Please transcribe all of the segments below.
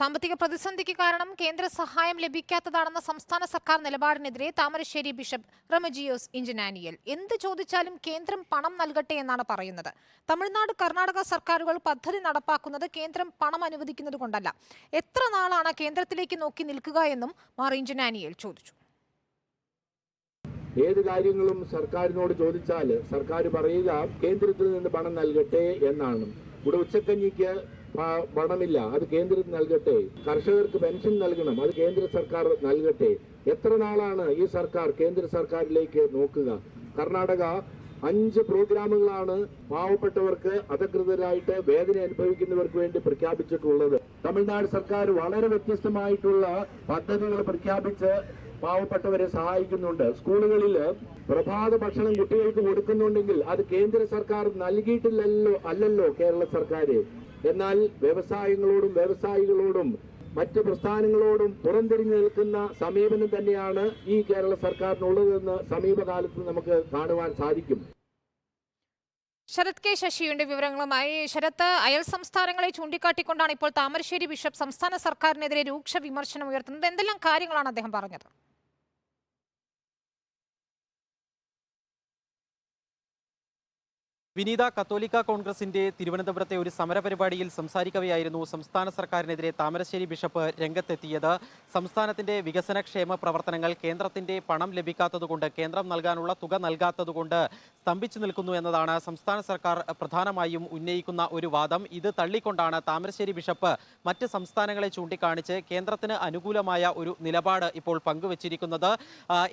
സാമ്പത്തിക പ്രതിസന്ധിക്ക് കാരണം കേന്ദ്ര സഹായം ലഭിക്കാത്തതാണെന്ന സംസ്ഥാന സർക്കാർ നിലപാടിനെതിരെ താമരശ്ശേരി ബിഷപ്പ് റമജിയോസ് ഇഞ്ചനാനിയൽ. എന്ത് ചോദിച്ചാലും കേന്ദ്രം പണം നൽകട്ടെ എന്നാണ് പറയുന്നത്. തമിഴ്നാട് കർണാടക സർക്കാരുകൾ പദ്ധതി നടപ്പാക്കുന്നത് കേന്ദ്രം പണം അനുവദിക്കുന്നത് കൊണ്ടല്ല. എത്ര നാളാണ് കേന്ദ്രത്തിലേക്ക് നോക്കി നിൽക്കുക എന്നും മാർ ഇഞ്ചനാനിയൽ ചോദിച്ചു. ഏത് കാര്യങ്ങളും സർക്കാരിനോട് ചോദിച്ചാൽ സർക്കാർ പറയുക കേന്ദ്രത്തിൽ നിന്ന് പണം നൽകട്ടെ എന്നാണ്. ഇവിടെ ഉച്ചക്കഞ്ഞിക്ക് പണമില്ല. അത് കേന്ദ്രത്തിൽ നൽകട്ടെ. കർഷകർക്ക് പെൻഷൻ നൽകണം. അത് കേന്ദ്ര സർക്കാർ നൽകട്ടെ. എത്ര നാളാണ് ഈ സർക്കാർ കേന്ദ്ര സർക്കാരിലേക്ക് നോക്കുക? കർണാടക അഞ്ച് പ്രോഗ്രാമുകളാണ് പാവപ്പെട്ടവർക്ക് അധികൃതരായിട്ട് വേദന അനുഭവിക്കുന്നവർക്ക് വേണ്ടി പ്രഖ്യാപിച്ചിട്ടുള്ളത്. തമിഴ്നാട് സർക്കാർ വളരെ വ്യത്യസ്തമായിട്ടുള്ള പദ്ധതികൾ പ്രഖ്യാപിച്ച് പാവപ്പെട്ടവരെ സഹായിക്കുന്നുണ്ട്. സ്കൂളുകളിൽ പ്രഭാത ഭക്ഷണം കുട്ടികൾക്ക് കൊടുക്കുന്നുണ്ടെങ്കിൽ അത് കേന്ദ്ര സർക്കാർ നൽകിയിട്ടില്ലല്ലോ അല്ലല്ലോ കേരള സർക്കാർ എന്നാൽ വ്യവസായങ്ങളോടും വ്യവസായികളോടും മറ്റ് പ്രസ്ഥാനങ്ങളോടും പുറംതിരിഞ്ഞു നിൽക്കുന്ന സമീപനം തന്നെയാണ് ഈ കേരള സർക്കാരിനുള്ളതെന്ന് സമീപകാലത്ത് നമുക്ക് കാണുവാൻ സാധിക്കും. ശരത് കെ ശശിയുടെ വിവരങ്ങളുമായി ശരത്ത് അയൽ സംസ്ഥാനങ്ങളെ ചൂണ്ടിക്കാട്ടിക്കൊണ്ടാണ് ഇപ്പോൾ താമരശ്ശേരി ബിഷപ്പ് സംസ്ഥാന സർക്കാരിനെതിരെ രൂക്ഷ വിമർശനം ഉയർത്തുന്നത്. എന്തെല്ലാം കാര്യങ്ങളാണ് അദ്ദേഹം പറഞ്ഞത്? വിനീത കത്തോലിക്ക കോൺഗ്രസിന്റെ തിരുവനന്തപുരത്തെ ഒരു സമരപരിപാടിയിൽ സംസാരിക്കവെയായിരുന്നു സംസ്ഥാന സർക്കാരിനെതിരെ താമരശ്ശേരി ബിഷപ്പ് രംഗത്തെത്തിയത്. സംസ്ഥാനത്തിന്റെ വികസനക്ഷേമ പ്രവർത്തനങ്ങൾ കേന്ദ്രത്തിന്റെ പണം ലഭിക്കാത്തതുകൊണ്ട് കേന്ദ്രം നൽകാനുള്ള തുക നൽകാത്തതുകൊണ്ട് സ്തംഭിച്ചു നിൽക്കുന്നു എന്നതാണ് സംസ്ഥാന സർക്കാർ പ്രധാനമായും ഉന്നയിക്കുന്ന ഒരു വാദം. ഇത് തള്ളിക്കൊണ്ടാണ് താമരശ്ശേരി ബിഷപ്പ് മറ്റ് സംസ്ഥാനങ്ങളെ ചൂണ്ടിക്കാണിച്ച് കേന്ദ്രത്തിന് അനുകൂലമായ ഒരു നിലപാട് ഇപ്പോൾ പങ്കുവച്ചിരിക്കുന്നത്.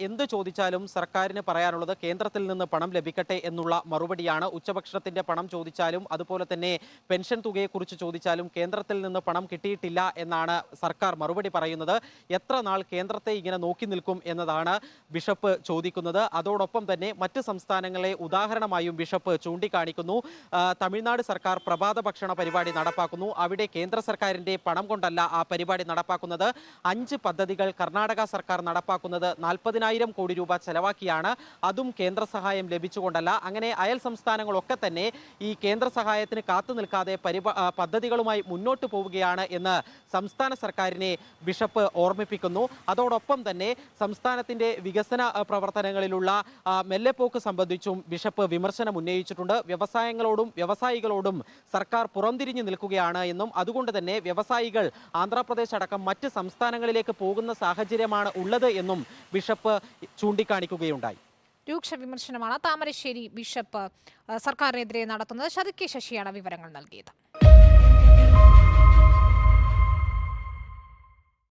എന്ത് ചോദിച്ചാലും സർക്കാരിന് പറയാനുള്ളത് കേന്ദ്രത്തിൽ നിന്ന് പണം ലഭിക്കട്ടെ എന്നുള്ള മറുപടിയാണ്. ഉച്ചഭക്ഷണത്തിന്റെ പണം ചോദിച്ചാലും അതുപോലെ തന്നെ പെൻഷൻ തുകയെക്കുറിച്ച് ചോദിച്ചാലും കേന്ദ്രത്തിൽ നിന്ന് പണം കിട്ടിയിട്ടില്ല എന്നാണ് സർക്കാർ മറുപടി പറയുന്നത്. എത്ര നാൾ കേന്ദ്രത്തെ ഇങ്ങനെ നോക്കി നിൽക്കും എന്നതാണ് ബിഷപ്പ് ചോദിക്കുന്നത്. അതോടൊപ്പം തന്നെ മറ്റ് സംസ്ഥാനങ്ങളെ ഉദാഹരണമായും ബിഷപ്പ് ചൂണ്ടിക്കാണിക്കുന്നു. തമിഴ്നാട് സർക്കാർ പ്രഭാത ഭക്ഷണ പരിപാടി നടപ്പാക്കുന്നു. അവിടെ കേന്ദ്ര സർക്കാരിന്റെ പണം കൊണ്ടല്ല ആ പരിപാടി നടപ്പാക്കുന്നത്. അഞ്ച് പദ്ധതികൾ കർണാടക സർക്കാർ നടപ്പാക്കുന്നത് നാൽപ്പതിനായിരം കോടി രൂപ ചെലവാക്കിയാണ്. അതും കേന്ദ്ര സഹായം ലഭിച്ചുകൊണ്ടല്ല. അങ്ങനെ അയൽ സംസ്ഥാനങ്ങളൊക്കെ തന്നെ ഈ കേന്ദ്ര സഹായത്തിന് കാത്തു നിൽക്കാതെ പദ്ധതികളുമായി മുന്നോട്ട് പോവുകയാണ് എന്ന് സംസ്ഥാന സർക്കാരിനെ ബിഷപ്പ് ഓർമ്മിപ്പിക്കുന്നു. അതോടൊപ്പം തന്നെ സംസ്ഥാനത്തിന്റെ വികസന പ്രവർത്തനങ്ങളിലുള്ള മെല്ലെപ്പോക്ക് സംബന്ധിച്ചും ബിഷപ്പ് വിമർശനം ഉന്നയിച്ചിട്ടുണ്ട്. വ്യവസായങ്ങളോടും വ്യവസായികളോടും സർക്കാർ പുറംതിരിഞ്ഞു നിൽക്കുകയാണ് എന്നും അതുകൊണ്ട് തന്നെ വ്യവസായികൾ ആന്ധ്രാപ്രദേശ് അടക്കം മറ്റ് സംസ്ഥാനങ്ങളിലേക്ക് പോകുന്ന സാഹചര്യമാണ് ഉള്ളത് എന്നും ബിഷപ്പ് ചൂണ്ടിക്കാണിക്കുകയുണ്ടായി. രൂക്ഷ വിമർശനമാണ് താമരശ്ശേരി ബിഷപ്പ് സർക്കാരിനെതിരെ നടത്തുന്നത്. ശതുക്കെ ശശിയാണ് വിവരങ്ങൾ നൽകിയത്.